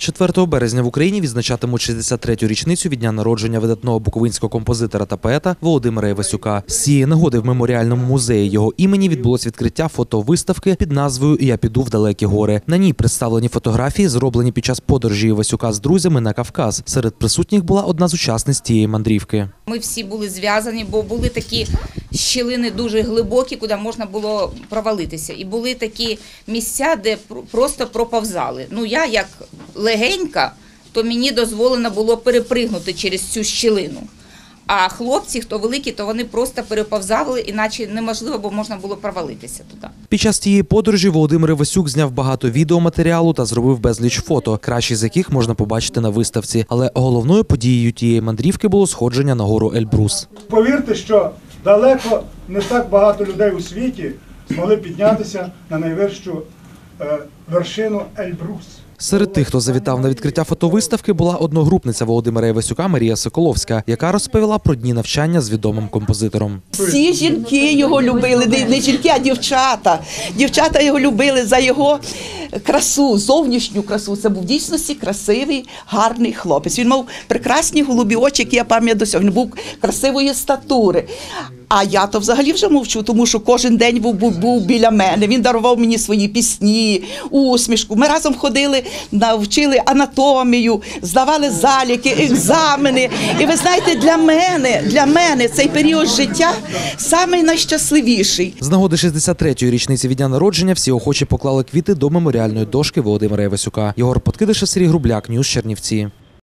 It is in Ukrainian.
4 березня в Україні відзначатимуть 63-ю річницю від дня народження видатного буковинського композитора та поета Володимира Івасюка. З цієї нагоди в меморіальному музеї його імені відбулось відкриття фотовиставки під назвою Я піду в далекі гори. На ній представлені фотографії, зроблені під час подорожі Івасюка з друзями на Кавказ. Серед присутніх була одна з учасниць цієї мандрівки. Ми всі були зв'язані, бо були такі щілини дуже глибокі, куди можна було провалитися. І були такі місця, де просто проповзали. Ну я як легенька, то мені дозволено було перепригнути через цю щілину. А хлопці, хто великі, то вони просто переповзали, іначе неможливо, бо можна було провалитися туди. Під час цієї подорожі Володимир Івасюк зняв багато відеоматеріалу та зробив безліч фото, кращі з яких можна побачити на виставці. Але головною подією тієї мандрівки було сходження на гору Ельбрус. Повірте, що далеко не так багато людей у світі змогли піднятися на найвищу вершину Ельбрус. Серед тих, хто завітав на відкриття фотовиставки, була одногрупниця Володимира Івасюка Марія Соколовська, яка розповіла про дні навчання з відомим композитором. Всі жінки його любили, не, не жінки, а дівчата. Дівчата його любили за його красу, зовнішню красу. Це був в дійсності красивий, гарний хлопець. Він мав прекрасні голубі очі, які я пам'ятаю до сьогодні. Він був красивої статури. А я то взагалі вже мовчу, тому що кожен день був, був, був біля мене. Він дарував мені свої пісні, усмішку. Ми разом ходили, навчили анатомію, здавали заліки, екзамени. І ви знаєте, для мене, для мене цей період життя самий найщасливіший. З нагоди 63-ї річниці від дня народження всі охочі поклали квіти до меморіальної дошки Володимира Івасюка. Єгор Подкидиша, Сергій Грубляк, Ньюс Чернівці.